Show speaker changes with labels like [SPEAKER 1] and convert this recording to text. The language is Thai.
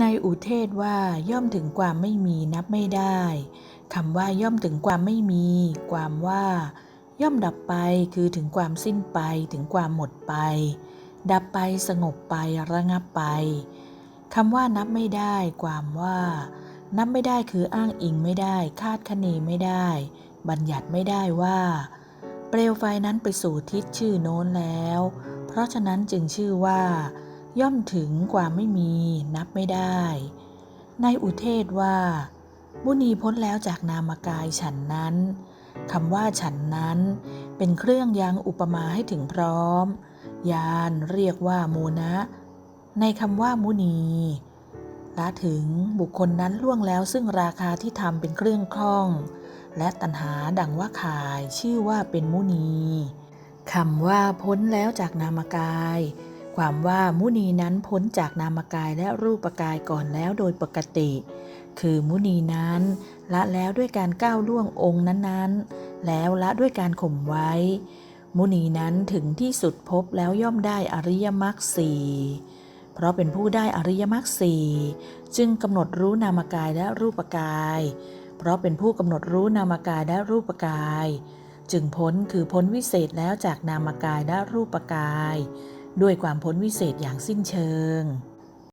[SPEAKER 1] ในอุเทศว่าย่อมถึงความไม่มีนับไม่ได้คำว่าย่อมถึงความไม่มี ความว่า ย่อมดับไปคือถึงความสิ้นไปถึงความหมดไป ดับไปสงบไประงับไปคำว่านับไม่ได้ ความว่า นับไม่ได้คืออ้างอิงไม่ได้ คาดคะเนไม่ได้ บัญญัติไม่ได้ว่า เปลวไฟนั้นไปสู่ทิศชื่อโน้นแล้ว เพราะฉะนั้นจึงชื่อว่า ย่อมถึงความไม่มีนับไม่ได้ในอุเทศว่า มุนีพ้นแล้วจากนามกายฉันนั้นคำว่าฉันนั้นเป็นเครื่องยังอุปมาให้ถึงพร้อม ยานเรียกว่าโมนะ ในคำว่ามุนีละถึงบุคคลนั้นล่วงแล้วซึ่งราคาที่ทำเป็นเครื่องคล้อง และตัณหาดังว่าขายชื่อว่าเป็นมุนีคำว่าพ้นแล้วจากนามกาย ความว่ามุนีนั้นพ้นจากนามกายและรูปกายก่อนแล้วโดยปกติ คือมุนีนั้นละแล้วด้วยการก้าวล่วงองค์นั้นๆ แล้วละด้วยการข่มไว้ มุนีนั้นถึงที่สุดพบแล้วย่อมได้อริยมรรคสี่เพราะเป็นผู้ได้อริยมรรคสี่จึงกำหนดรู้นามกายและรูปกาย เพราะเป็นผู้กำหนดรู้นามกายและรูปกาย จึงพ้นคือพ้นวิเศษแล้วจากนามกายและรูปกาย ด้วยความพ้นวิเศษอย่างสิ้นเชิง